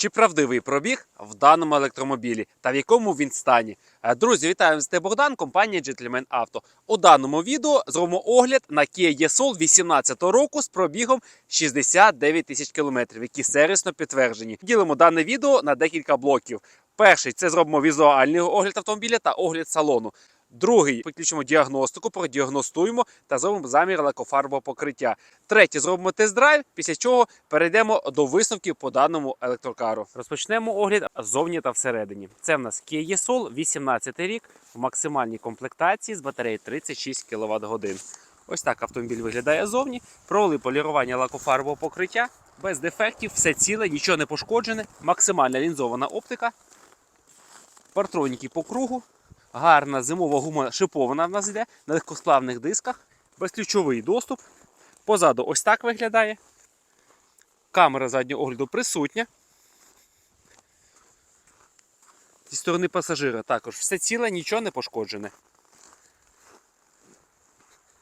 Чи правдивий пробіг в даному електромобілі та в якому він стані? Е, Друзі, вітаю з Богдан, компанія Gentleman Auto. У даному відео зробимо огляд на Kia e-Soul 18 року з пробігом 69 тисяч кілометрів, які сервісно підтверджені. Ділимо дане відео на декілька блоків. Перший це зробимо візуальний огляд автомобіля та огляд салону. Другий підключимо діагностику, продіагностуємо та зробимо замір лакофарбового покриття. Третє зробимо тест-драйв, після чого перейдемо до висновків по даному електрокару. Розпочнемо огляд ззовні та всередині. Це в нас Kia e-Soul 18 рік в максимальній комплектації з батареї 36 кВт. Ось так автомобіль виглядає ззовні. Провели полірування лакофарбового покриття без дефектів, все ціле, нічого не пошкоджене, максимальна лінзована оптика, партроніки по кругу. Гарна зимова гума шипована в нас йде на легкосплавних дисках, безключовий доступ. Позаду ось так виглядає. Камера заднього огляду присутня. Зі сторони пасажира також все ціле, нічого не пошкоджене.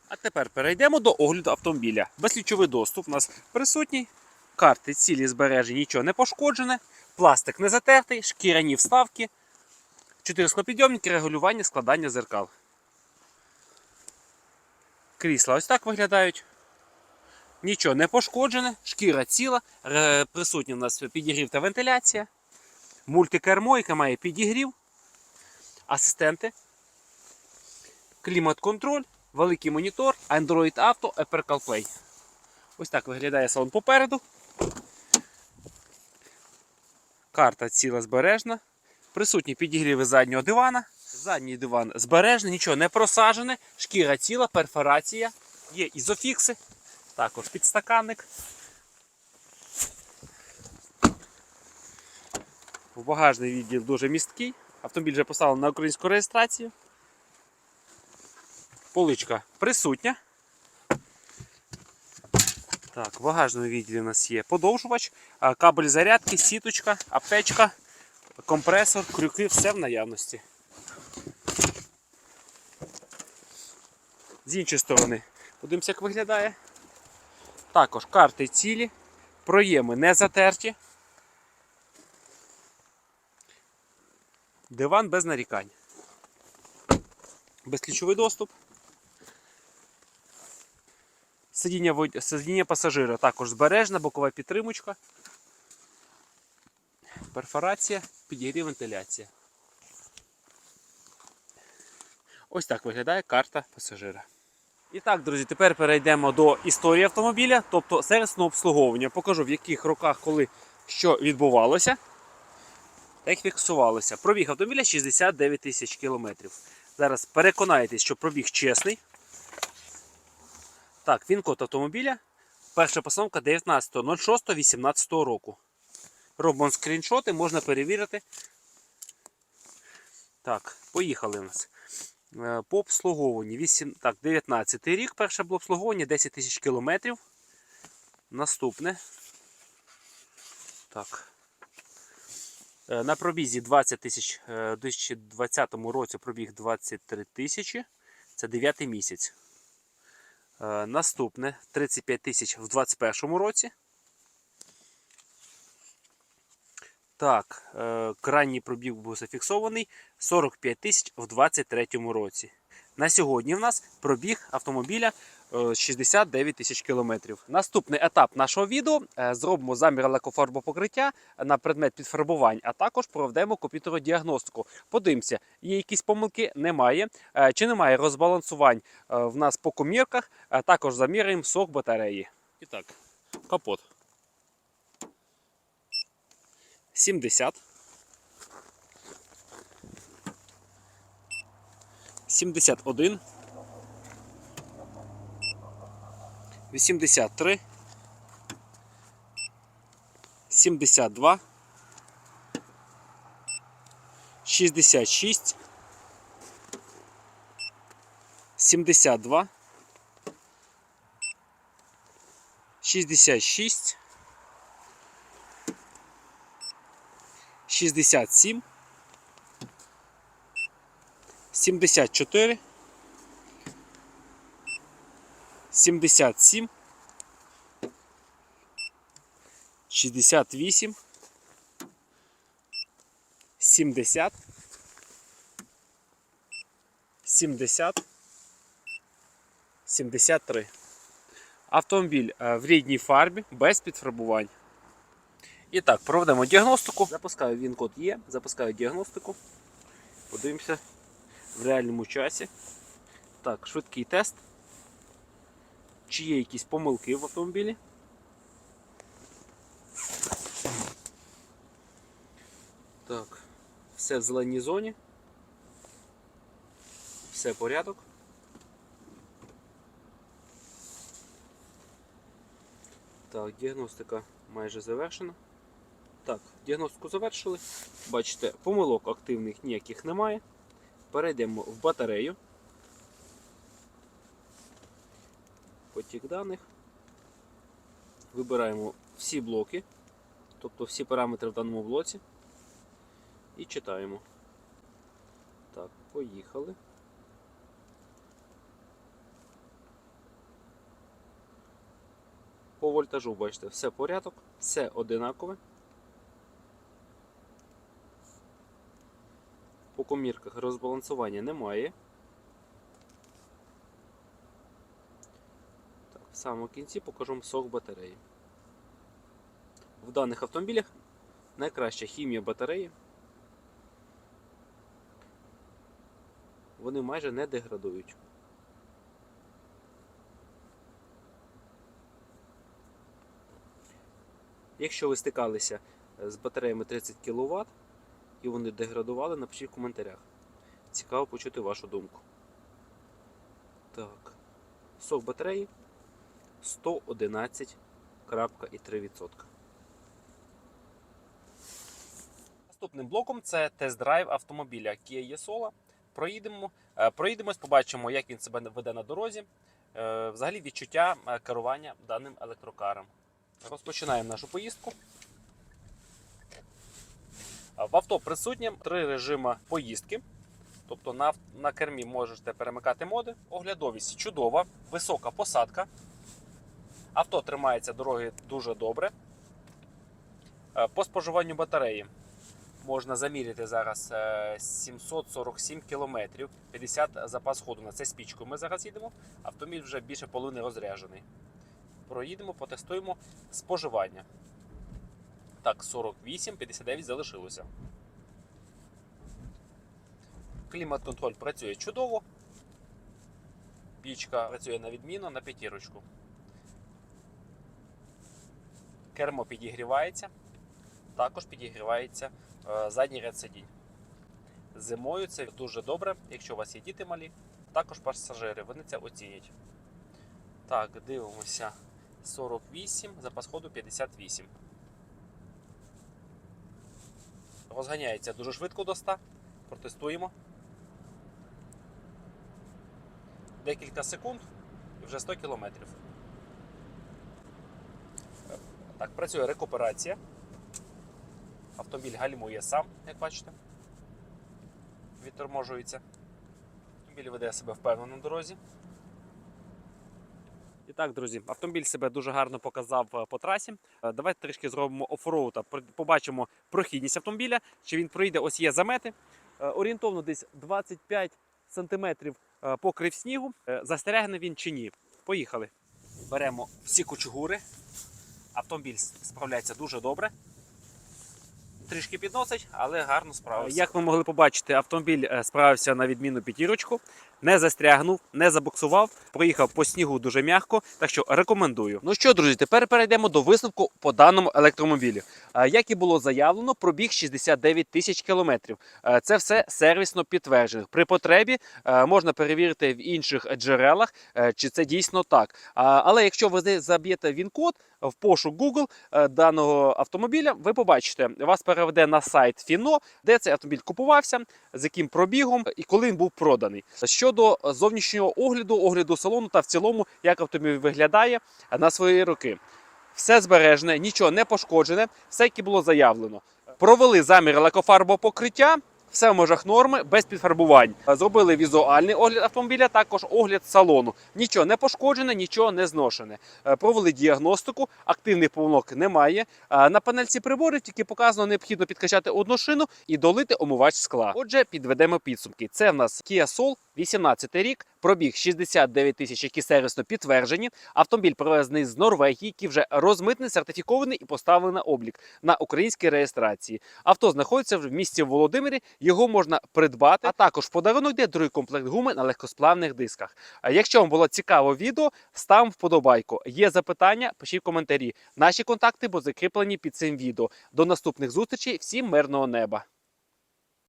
А тепер перейдемо до огляду автомобіля. Безключовий доступ у нас присутній. Карти цілі збережені, нічого не пошкоджене. Пластик не затертий, шкіряні вставки. Чотири склопідйомники, регулювання складання зеркал. Крісла ось так виглядають. Нічого не пошкоджене, шкіра ціла, присутня у нас підігрів та вентиляція. Мультикермо, яке має підігрів, асистенти, клімат-контроль, великий монітор, Android Auto, Apple CarPlay. Ось так виглядає салон попереду. Карта ціла збережна. Присутні підігріви заднього дивана. Задній диван збережений, нічого не просажене, шкіра ціла, перфорація, є ізофікси, також підстаканник. Багажний відділ дуже місткий. Автомобіль вже поставлений на українську реєстрацію. Поличка присутня. Так, в багажному відділі у нас є подовжувач, кабель зарядки, сіточка, аптечка компресор, крюки, все в наявності. З іншої сторони, подивимося, як виглядає. Також карти цілі, проєми не затерті. Диван без нарікань. Безключовий доступ. Сидіння, сидіння пасажира також збережна, бокова підтримочка перфорація, підігрів вентиляція. Ось так виглядає карта пасажира. І так, друзі, тепер перейдемо до історії автомобіля, тобто сервісного обслуговування. Покажу, в яких роках, коли що відбувалося, та як фіксувалося. Пробіг автомобіля 69 тисяч кілометрів. Зараз переконаєтесь, що пробіг чесний. Так, він код автомобіля. Перша постановка 19.06.18 року. Робимо скріншоти, можна перевірити. Так, поїхали у нас. Е, По обслуговуванні 8, так, 19 рік, перше було обслуговування, 10 тисяч кілометрів. Наступне. Так. Е, На пробізі 20 тисяч, е, у 2020 році пробіг 23 тисячі. Це 9 місяць. Наступне 35 тисяч в 2021 році. Так, е, крайній пробіг був зафіксований 45 тисяч в 2023 році. На сьогодні в нас пробіг автомобіля е, 69 тисяч кілометрів. Наступний етап нашого відео е, зробимо замір лакофарбопокриття на предмет підфарбувань, а також проведемо комп'ютерну діагностику. Подивимося, є якісь помилки, немає. Е, Чи немає розбалансувань е, в нас по комірках, а також заміряємо сок батареї. І так, капот. 70. 71. 83. 72. 66. 72. 66. 67, 74, 77, 68, 70, 70, 73. Автомобіль е, в рідній фарбі без підфарбувань. І так, проведемо діагностику. Запускаю він код є, запускаю діагностику. Подивимося в реальному часі. Так, швидкий тест. Чи є якісь помилки в автомобілі? Так, все в зеленій зоні. Все порядок. Так, діагностика майже завершена. Так, діагностику завершили. Бачите, помилок активних ніяких немає. Перейдемо в батарею. Потік даних. Вибираємо всі блоки, тобто всі параметри в даному блоці. І читаємо. Так, поїхали. По вольтажу, бачите, все порядок, все одинакове. По комірках розбалансування немає. Так, в самому кінці покажу вам сок батареї. В даних автомобілях найкраща хімія батареї. Вони майже не деградують. Якщо ви стикалися з батареями 30 кВт і вони деградували, напишіть в коментарях. Цікаво почути вашу думку. Так. Сок батареї 111,3%. Наступним блоком це тест-драйв автомобіля Kia e-Sola. Проїдемо, е, проїдемось, побачимо, як він себе веде на дорозі. Е, Взагалі відчуття е, керування даним електрокаром. Розпочинаємо нашу поїздку. В авто присутні три режими поїздки. Тобто на, на кермі можете перемикати моди. Оглядовість чудова, висока посадка. Авто тримається дороги дуже добре. Е, По споживанню батареї можна заміряти зараз е, 747 км, 50 запас ходу. На це спічкою ми зараз їдемо. Автомобіль вже більше половини розряджений. Проїдемо, потестуємо споживання. Так, 48, 59 залишилося. Клімат-контроль працює чудово. Пічка працює на відміну на п'ятірочку. Кермо підігрівається. Також підігрівається е, задній ряд сидінь. Зимою це дуже добре, якщо у вас є діти малі, також пасажири, вони це оцінять. Так, дивимося. 48, запас ходу 58. Розганяється дуже швидко до 100. Протестуємо. Декілька секунд і вже 100 кілометрів. Так, працює рекуперація. Автомобіль гальмує сам, як бачите. Відторможується. Автомобіль веде себе впевнено на дорозі. І так, друзі, автомобіль себе дуже гарно показав е, по трасі. Е, Давайте трішки зробимо оффроуд, а побачимо прохідність автомобіля, чи він пройде, ось є замети. Е, Орієнтовно десь 25 см покрив снігу. Застерегне він чи ні. Поїхали. Беремо всі кучугури. Автомобіль справляється дуже добре. Трішки підносить, але гарно справився. Як ви могли побачити, автомобіль справився на відмінну п'ятірочку, не застрягнув, не забуксував, проїхав по снігу дуже м'яко, так що рекомендую. Ну що, друзі, тепер перейдемо до висновку по даному електромобілі. Е, Як і було заявлено, пробіг 69 тисяч кілометрів. Е, Це все сервісно підтверджено. При потребі е, можна перевірити в інших джерелах, чи це дійсно так. Але якщо ви заб'єте він-код в пошук Google даного автомобіля, ви побачите, вас переведе на сайт Фіно, де цей автомобіль купувався, з яким пробігом і коли він був проданий. Щодо зовнішнього огляду, огляду салону та в цілому, як автомобіль виглядає на свої роки. Все збережене, нічого не пошкоджене, все яке було заявлено. Провели замір лакофарбового покриття. Все в межах норми, без підфарбувань. Зробили візуальний огляд автомобіля, також огляд салону. Нічого не пошкоджене, нічого не зношене. Е, Провели діагностику, активних помилок немає. Е, На панельці приборів тільки показано, необхідно підкачати одну шину і долити омивач скла. Отже, підведемо підсумки. Це в нас Kia Soul, 18 рік, пробіг 69 тисяч, які сервісно підтверджені. Автомобіль привезений з Норвегії, який вже розмитний, сертифікований і поставлений на облік на українській реєстрації. Авто знаходиться в місті Володимирі. Його можна придбати. А також в подарунок йде другий комплект гуми на легкосплавних дисках. Якщо вам було цікаво відео, став вподобайку. Є запитання, пишіть в коментарі. Наші контакти будуть закріплені під цим відео. До наступних зустрічей. Всім мирного неба.